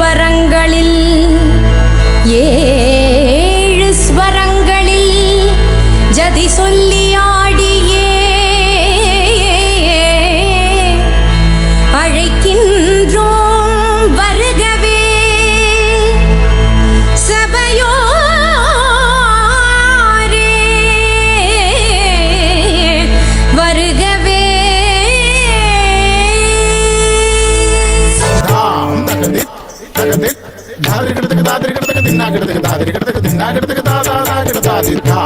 ஸ்வரங்களில் ஏழு ஸ்வரங்களில் ஜதி சொல்லி കിടത്തക്ക തിന്നാ കിടത്തക്ക താതിരി കിടത്തക്ക തിന്നാ കിടത്തക്ക താതാ കിട താതി താ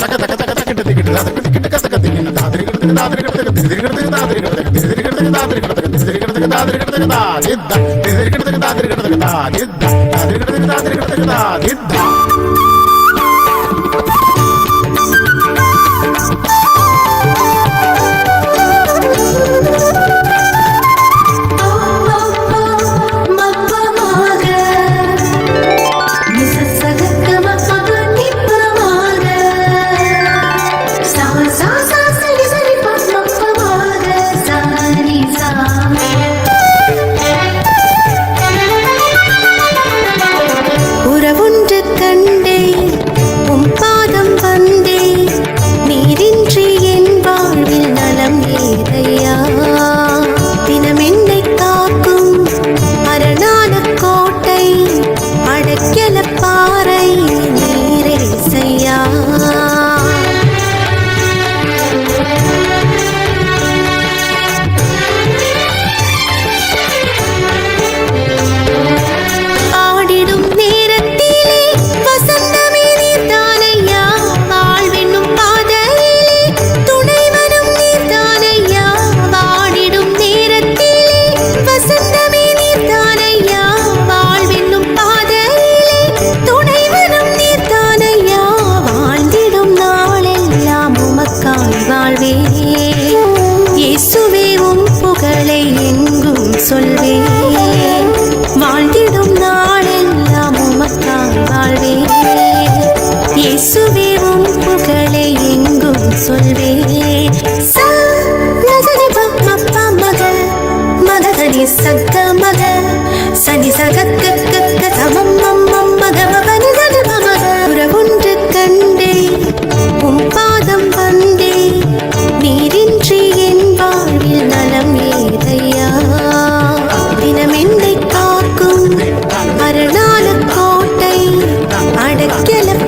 തക്ക തക്ക തക്ക തക്ക കിടത്തി കിട തക്ക തിക്കിട്ട കത്തക്ക തിന്ന താതിരി കിടത്തക്ക താതിരി കിടത്തക്ക തിരിതിരി കിടത്തക്ക താതിരി കിടത്തക്ക തിരിതിരി കിടത്തക്ക താതിരി കിടത്തക്ക തിരിതിരി കിടത്തക്ക താതിരി കിടത്തക്ക താ നിദ്ദ തിരിതിരി കിടത്തക്ക താതിരി കിടത്തക്ക താ നിദ്ദ താതിരി കിടത്തക്ക താതിരി കിടത്തക്ക താ നിദ്ദ உறவுன்று அன்பே சா நகரி பப்பா மக மகதனி சக்க மக சனி சகக்க கக்க சமம் மம்மம் மக மகனி சகப மக உறவுன்று கண்டே உம் மரணால கோட்டை அடக்கல